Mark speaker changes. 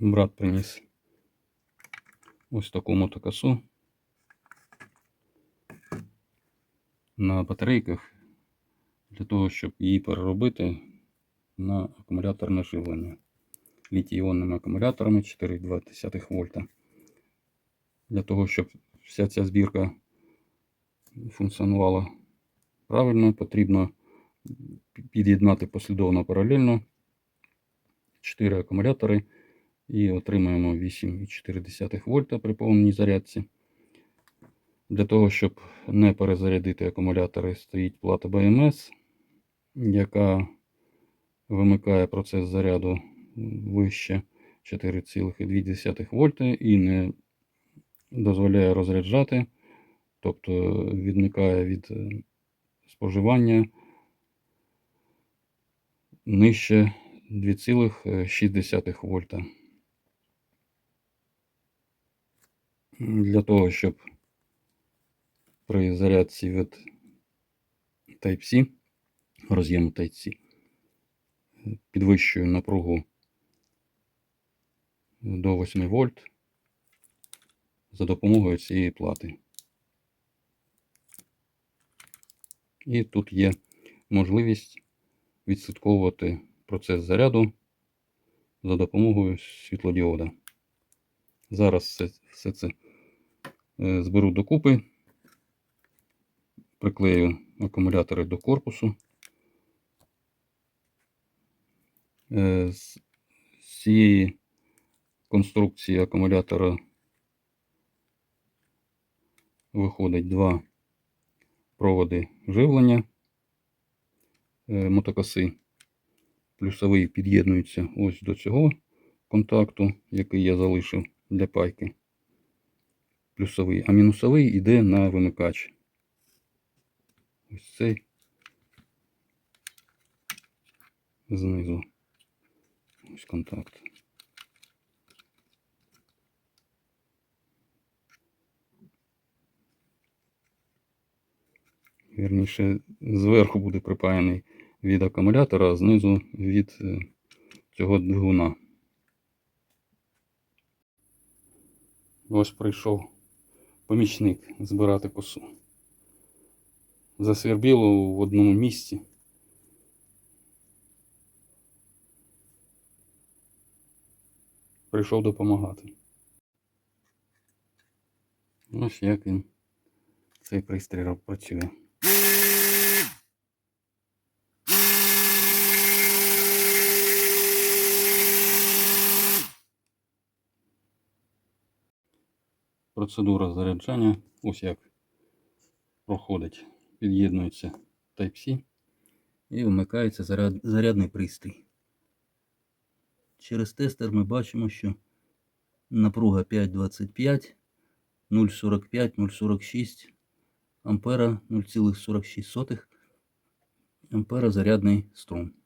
Speaker 1: брат приніс ось таку мотокосу на батарейках для того, щоб її переробити на акумуляторне живлення. Літій-іонними акумуляторами 4,2 вольта. Для того, щоб вся ця збірка функціонувала правильно, потрібно під'єднати послідовно паралельно 4 акумулятори і отримаємо 8,4 вольта при повній зарядці. Для того, щоб не перезарядити акумулятори, стоїть плата BMS, яка вимикає процес заряду вище 4,2 вольта і не дозволяє розряджати, тобто відмикає від е, споживання нижче 2,6 вольта. Для того, щоб при зарядці від Type-C, роз'єму Type-C, підвищую напругу до 8 вольт за допомогою цієї плати. І тут є можливість відслідковувати процес заряду за допомогою світлодіода. Зараз все, все це зберу докупи, приклею акумулятори до корпусу. Е, З з цієї конструкції акумулятора виходить два проводи живлення е, мотокоси. Плюсовий під'єднується ось до цього контакту, який я залишив для пайки. Плюсовий, а мінусовий йде на вимикач. Ось цей знизу. Ось контакт. Вірніше, зверху буде припаяний від акумулятора, а знизу від е, цього двигуна. Ось прийшов помічник збирати косу. Засвербіло в одному місці. Прийшов допомагати. Ось як він цей пристрій працює. Процедура заряджання ось як проходить. Під'єднується Type-C і вмикається заряд, зарядний пристрій. Через тестер ми бачимо, що напруга 5,25, 0,45, 0,46 ампера 0,46 ампера зарядний струм.